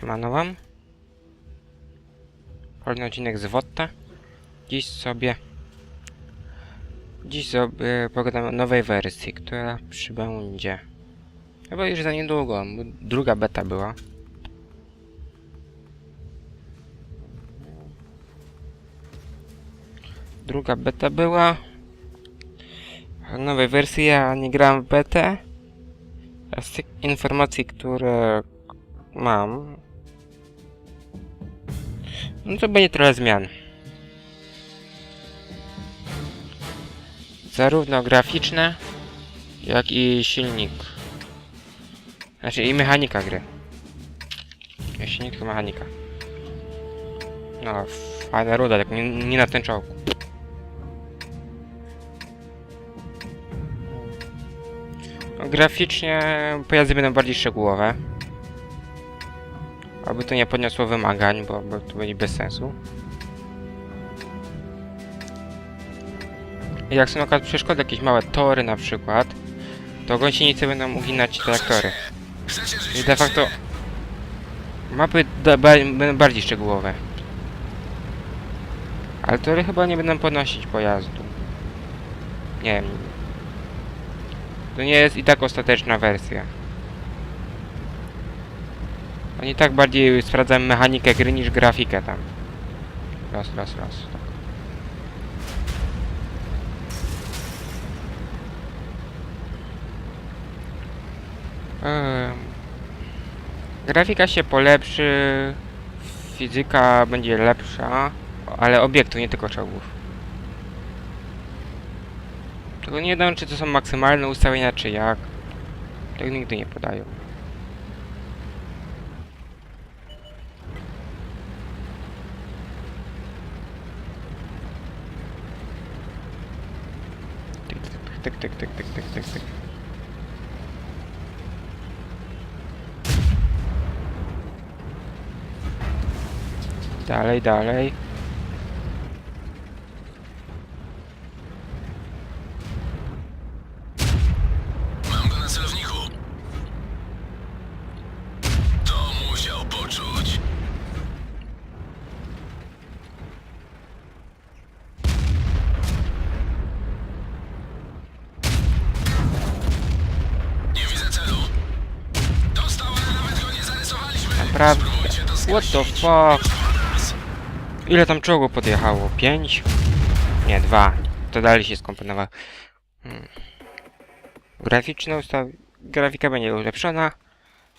Siemano wam. Kolejny odcinek z Wotta. Dziś sobie... Dziś sobie pogadamy o nowej wersji, która przybędzie. Chyba już za niedługo, druga beta była. Druga beta była. Nowej wersji ja nie grałem w betę. Z tych informacji, które mam, no to będzie trochę zmian. Zarówno graficzne, jak i silnik. Znaczy i mechanika gry. Silnik, tylko mechanika. No, fajna ruda, tak nie, nie na ten czołg. No, graficznie pojazdy będą bardziej szczegółowe. Aby to nie podniosło wymagań, bo, bo to będzie bez sensu. Jak są na przeszkody, jakieś małe tory na przykład, to gąsienice będą uginać traktory. I de facto mapy będą bardziej szczegółowe. Ale tory chyba nie będą podnosić pojazdu. Nie wiem. To nie jest i tak ostateczna wersja. Oni tak bardziej sprawdzają mechanikę gry niż grafikę tam. Raz, raz, raz. Grafika się polepszy, fizyka będzie lepsza, ale obiektu, nie tylko czołgów. Tylko nie wiem, czy to są maksymalne ustawienia, czy jak. Tego nigdy nie podają. Tyk, tyk, tyk, tyk, tyk, tyk, tyk. Dalej, dalej. Naprawdę. What the fuck? Ile tam czołgów podjechało? Pięć? Nie, dwa. To dalej się skomponowało. Hmm. Graficzna. Grafika będzie ulepszona,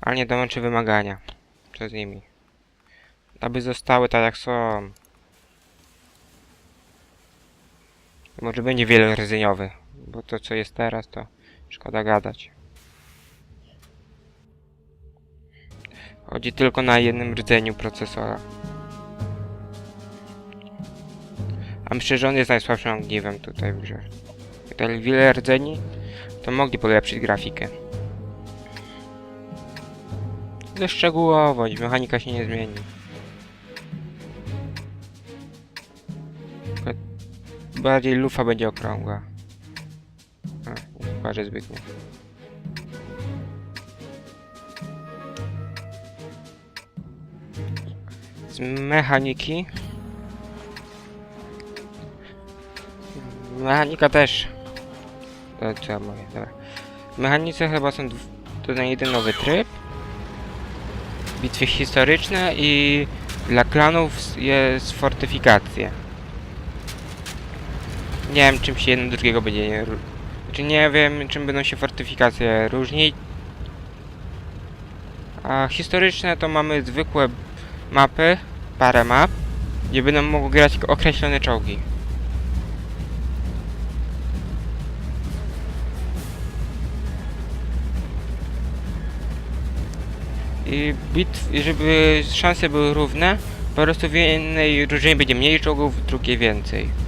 ale nie dołączy wymagania. Co z nimi? Aby zostały tak jak są. Może będzie wielorodzeniowy, bo to co jest teraz to szkoda gadać. Chodzi tylko na jednym rdzeniu procesora. A myślę, że on jest najsłabszym ogniwem tutaj w grze. Gdyby wiele rdzeni, to mogli polepszyć grafikę. Ale szczegółowość, mechanika się nie zmieni. Bardziej lufa będzie okrągła. A, pokażę zbytnio. Mechaniki. Mechanika też. E, Co ja mówię, dobra. W mechanice chyba są tutaj jeden nowy tryb. Bitwy historyczne i dla klanów jest fortyfikacje. Nie wiem czym się jedno drugiego będzie Znaczy nie wiem czym będą się fortyfikacje różnić. A historyczne to mamy zwykłe mapy, parę map, gdzie będą mogły grać określone czołgi. I bitw, żeby szanse były równe, po prostu w jednej drużynie będzie mniej czołgów, w drugiej więcej.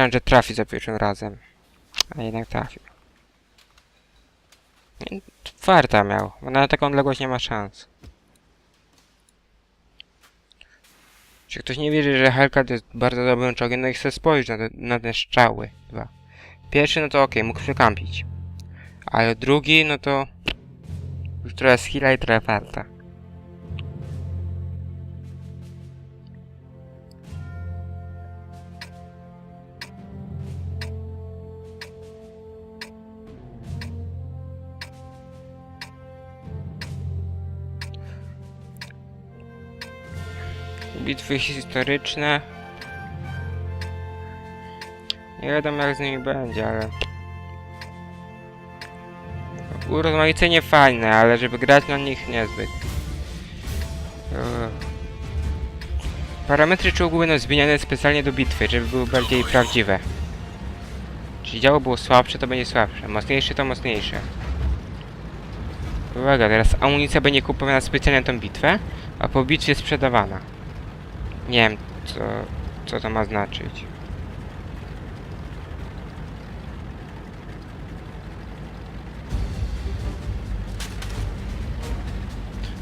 Myślałem, że trafi za pierwszym razem. A jednak trafił. Farta miał, bo na taką odległość nie ma szans. Czy ktoś nie wierzy, że Hellcat jest bardzo dobrym czołgiem, no i chce spojrzeć na te, na te strzały. Dwa. Pierwszy, no to okej, mógł przykampić. Ale drugi, no to... Już trochę skilla i trochę farta. Bitwy historyczne. Nie wiadomo jak z nimi będzie, ale... Urozmaicenie fajne, ale żeby grać na nich niezbyt. Parametry czołgu będą zmieniane specjalnie do bitwy, żeby były bardziej prawdziwe. Jeśli działo było słabsze, to będzie słabsze. Mocniejsze to mocniejsze. Uwaga, teraz amunicja będzie kupowana specjalnie na tą bitwę, a po bitwie sprzedawana. Nie wiem, co, co to ma znaczyć.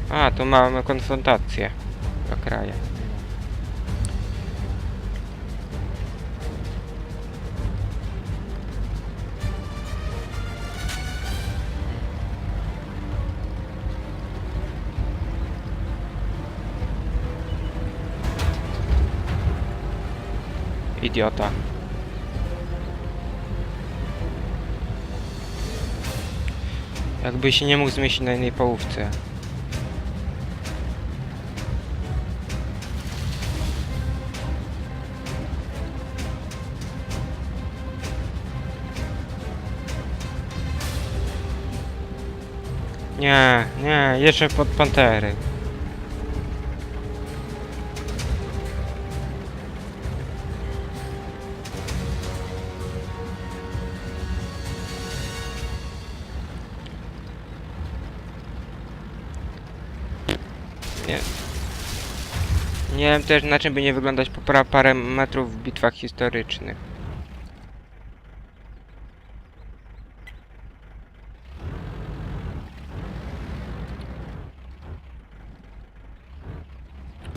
A, tu mamy konfrontację do kraja. Idiota. Jakby się nie mógł zmieścić na jednej połówce. Nie, nie, jeszcze pod pantery. Nie. Nie wiem też na czym by nie wyglądać po parę metrów w bitwach historycznych.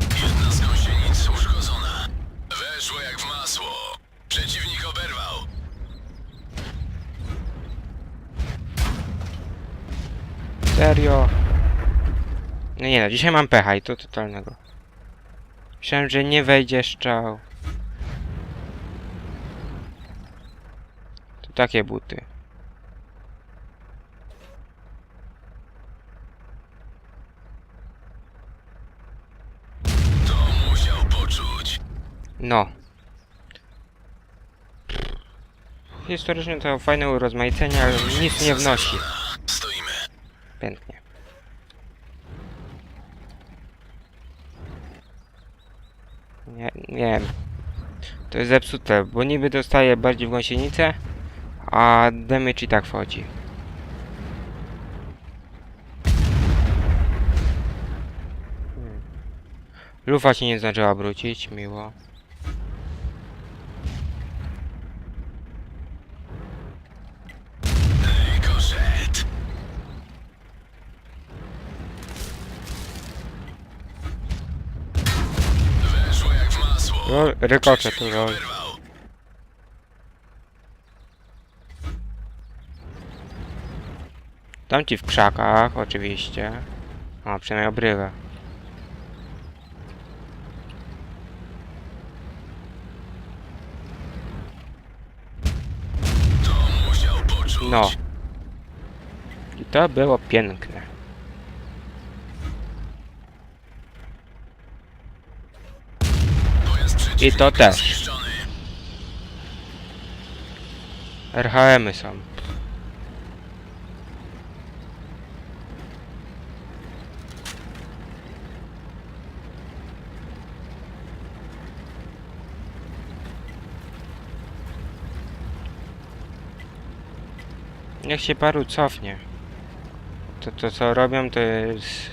Jedna z gąsienic uszkodzona. Weszło jak w masło. Przeciwnik oberwał. Serio? No dzisiaj mam pecha i to totalnego. Myślałem, że nie wejdzie szczał. To takie buty. To musiał poczuć. No. Historycznie to fajne urozmaicenie, ale nic nie wnosi. Stoimy. Pięknie. Nie, wiem. To jest zepsute, bo niby dostaje bardziej w gąsienicę, a damage i tak wchodzi. Hmm. Lufa się nie zdążyła wrócić, miło. Koszet. Weszło jak w masło. Lol, rykocze tu Przeciwnik lol. oberwał. Tam ci w krzakach, oczywiście. O, przynajmniej obrywa. No. I to było piękne. I to też. RHM-y są. Niech się paru cofnie. To, to co robią to jest...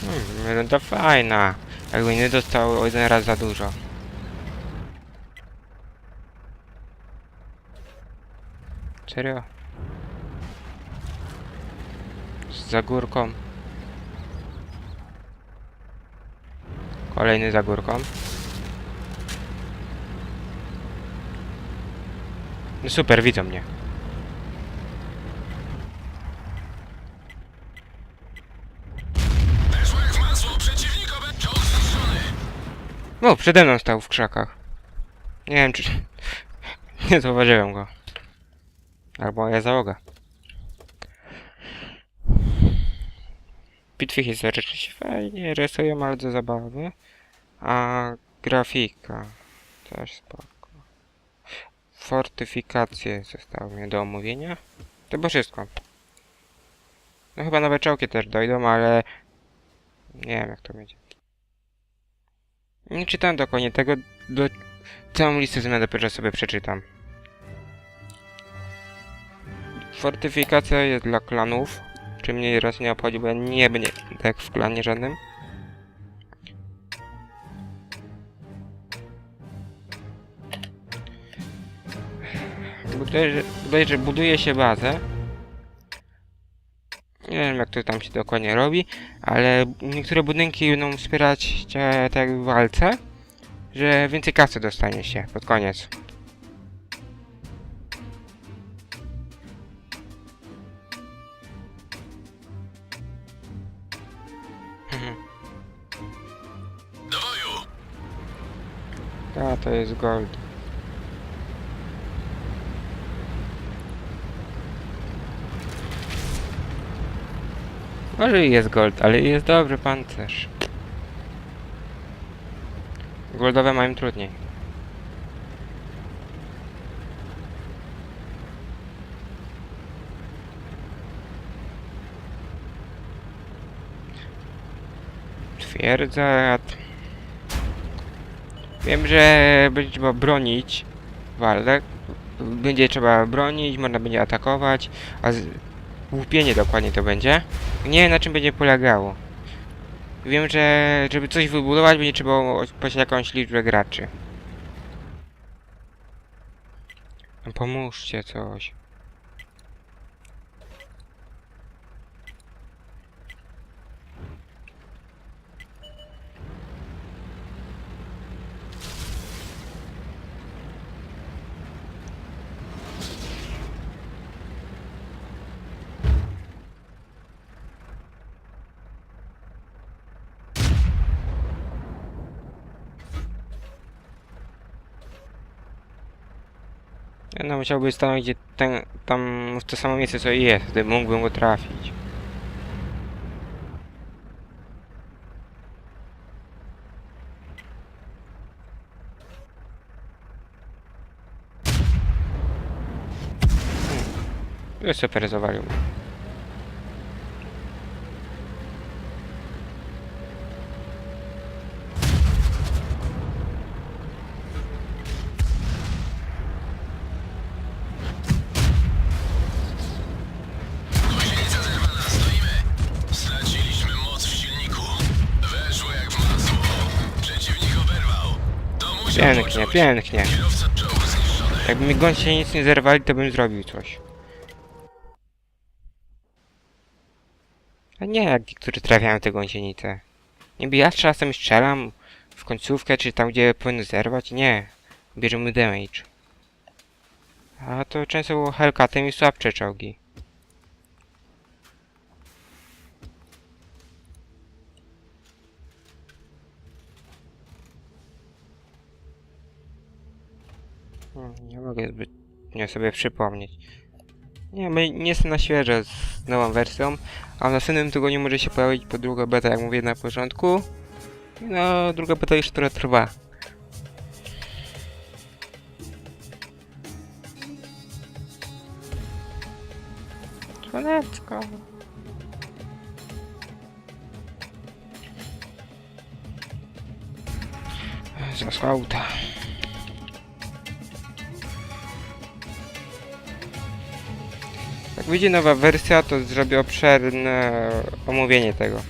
Hmm, no to fajna. Jakby nie dostał o jeden raz za dużo. Serio? Za górką. Kolejny za górką. No super, widzą mnie. O, przede mną stał w krzakach. Nie wiem czy... Nie zauważyłem go. Albo ja załoga. Bitwy historyczne się fajnie rysują, bardzo zabawy. A grafika też spoko. Fortyfikacje zostały mnie do omówienia. To było wszystko. No chyba nowe czołgi też dojdą, ale... Nie wiem jak to będzie. Nie czytałem dokładnie tego, do... całą listę zmian dopiero sobie przeczytam. Fortyfikacja jest dla klanów, czy mnie raz nie obchodzi, bo ja nie będę tak w klanie żadnym. Buduje, buduje, buduje się bazę. Nie wiem jak to tam się dokładnie robi, ale niektóre budynki będą wspierać cię tak w walce, że więcej kasy dostanie się pod koniec. Mhm. A, to jest gold. Może i jest gold, ale jest dobry pancerz. Goldowe mają trudniej. Twierdza... Wiem, że będzie trzeba bronić walek. Będzie trzeba bronić, można będzie atakować, a. łupienie dokładnie to będzie. Nie wiem na czym będzie polegało. Wiem, że żeby coś wybudować będzie trzeba posiadać jakąś liczbę graczy. Pomóżcie coś. No musiałby stanąć gdzie ten, tam w to samo miejsce co jest, wtedy mógłbym go trafić. Hmm. Już super zawalił. Pięknie, pięknie. Jakby mi gąsie nic nie zerwali, to bym zrobił coś. A nie jak niektórzy trafiają te gąsienice. Niby ja czasem strzelam w końcówkę, czy tam gdzie powinno zerwać. Nie. Bierzemy damage. A to często było Hellcatem i słabsze czołgi. Hmm, Nie mogę zbytnio sobie przypomnieć. Nie, my nie jestem na świeżo z nową wersją, a w następnym tygodniu może się pojawić po druga beta, jak mówię na początku. No, druga beta już trochę trwa. Słoneczko. Zasłauta. Jak wyjdzie nowa wersja, to zrobię obszerne omówienie tego.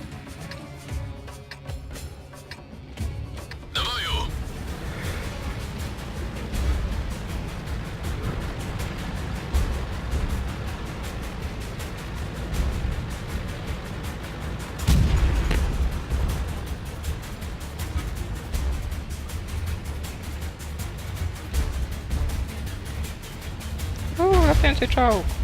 O, latający czołg.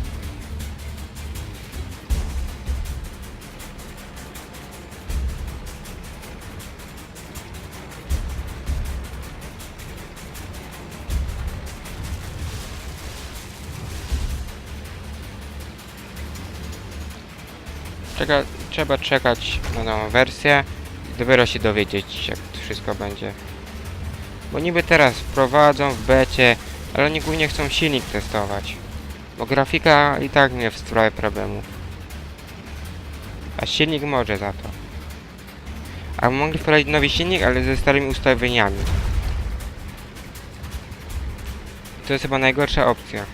Czeka, trzeba czekać na nową wersję i dopiero się dowiedzieć, jak to wszystko będzie. Bo niby teraz wprowadzą w becie, ale oni głównie chcą silnik testować. Bo grafika i tak nie sprawia problemów. A silnik może za to. A mogli wprowadzić nowy silnik, ale ze starymi ustawieniami. To jest chyba najgorsza opcja.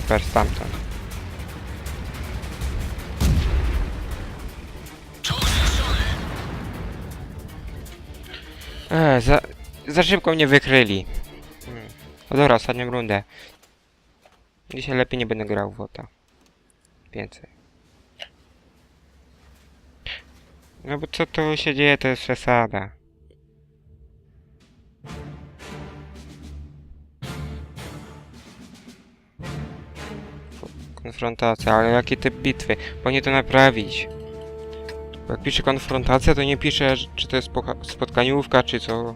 Super, stamtąd. Eee, za, za szybko mnie wykryli. No dobra, ostatnią rundę. Dzisiaj lepiej nie będę grał w WOTA. Więcej. No bo co tu się dzieje, to jest przesada. Konfrontacja, ale jakie te bitwy? Powinien to naprawić. Bo jak pisze konfrontacja, to nie pisze, czy to jest spotkaniówka, czy co.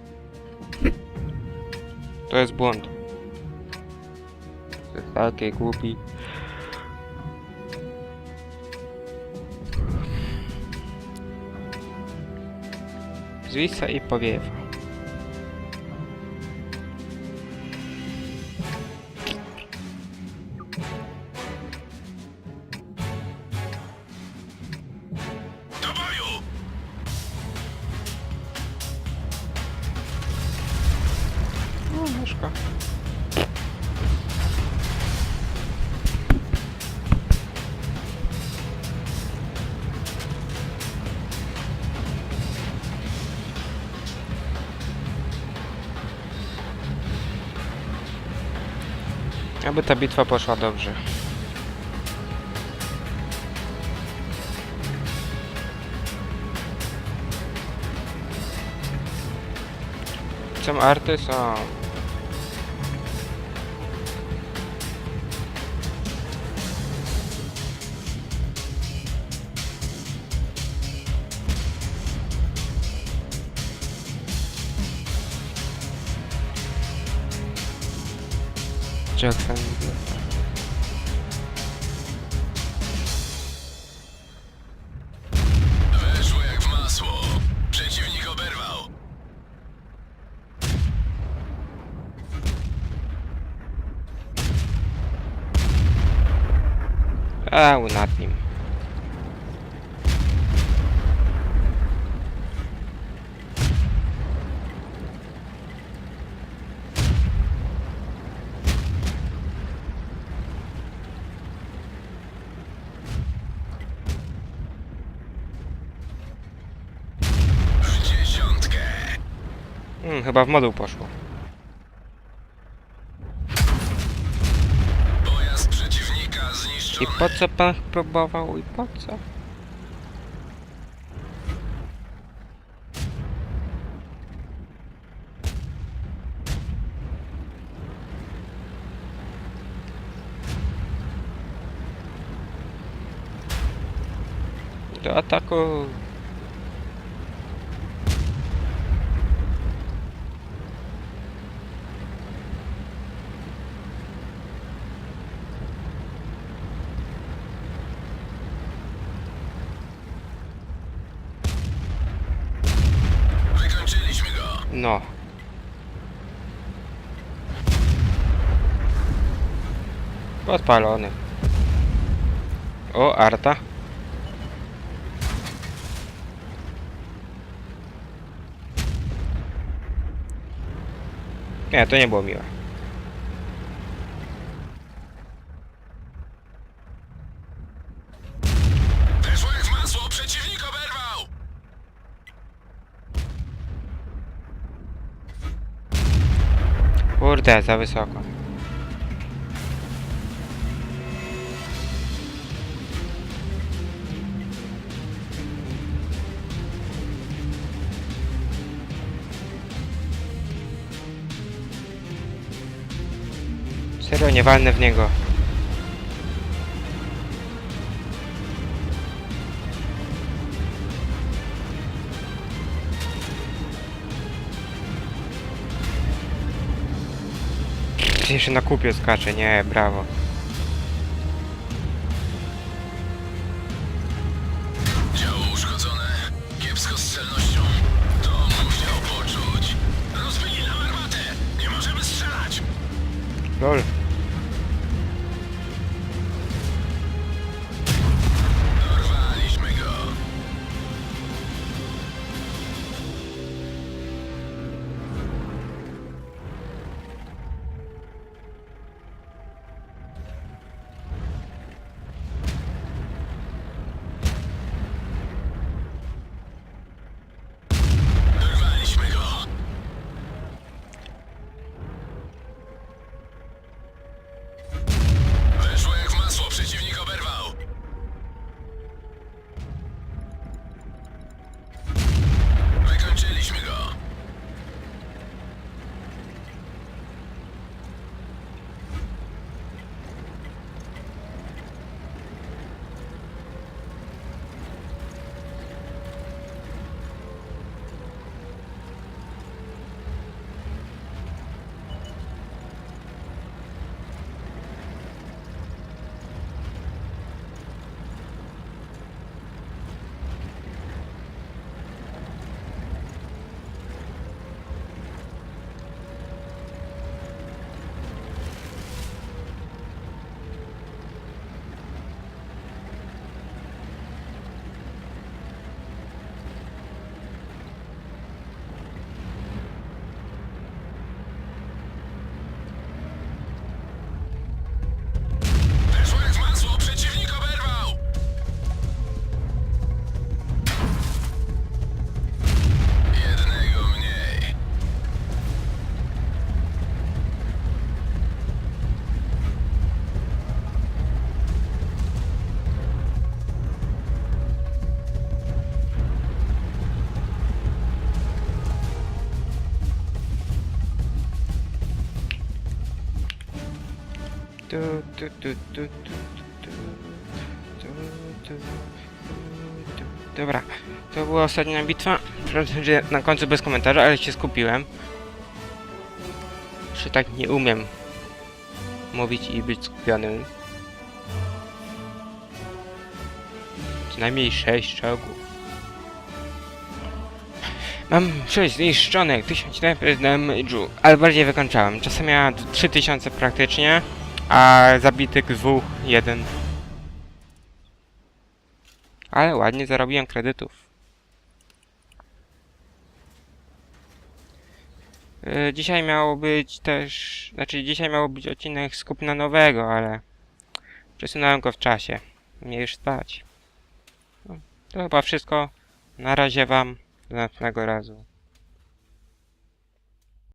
To jest błąd. To jest takie głupi. Zwisa i powiewa. Ta bitwa poszła dobrze. Są arty, są. Jackson. Weszło jak w masło. Przeciwnik oberwał. A, nad nim. W dziesiątkę. Chyba w moduł poszło. I po co pan próbował i po co? Do ataku. Wykończyliśmy go. No. Podpalony. O, Arta. Nie, to nie było miłe. Kurde, za wysoko. Serio, nie walnę w niego. Jeszcze na kupie skacze, nie, brawo. Działo uszkodzone. Kiepsko z celnością. To musiał poczuć. Rozbili nam armatę. Nie możemy strzelać. Lol. Tu, tu, tu, tu, tu. Dobra, to była ostatnia bitwa. Przepraszam, że na końcu bez komentarza, ale się skupiłem. Czy tak nie umiem mówić i być skupionym. Co najmniej 6 czołgów. Mam 6 zniszczonych, 1000 na damage'u, ale bardziej wykończałem. Czasem miałem 3000 praktycznie a zabitych dwóch, jeden. Ale ładnie zarobiłem kredytów. Yy, Dzisiaj miało być też, znaczy dzisiaj miało być odcinek z kupna nowego, ale przesunąłem go w czasie. Mnie już spać. No, to chyba wszystko. Na razie wam. Do następnego razu.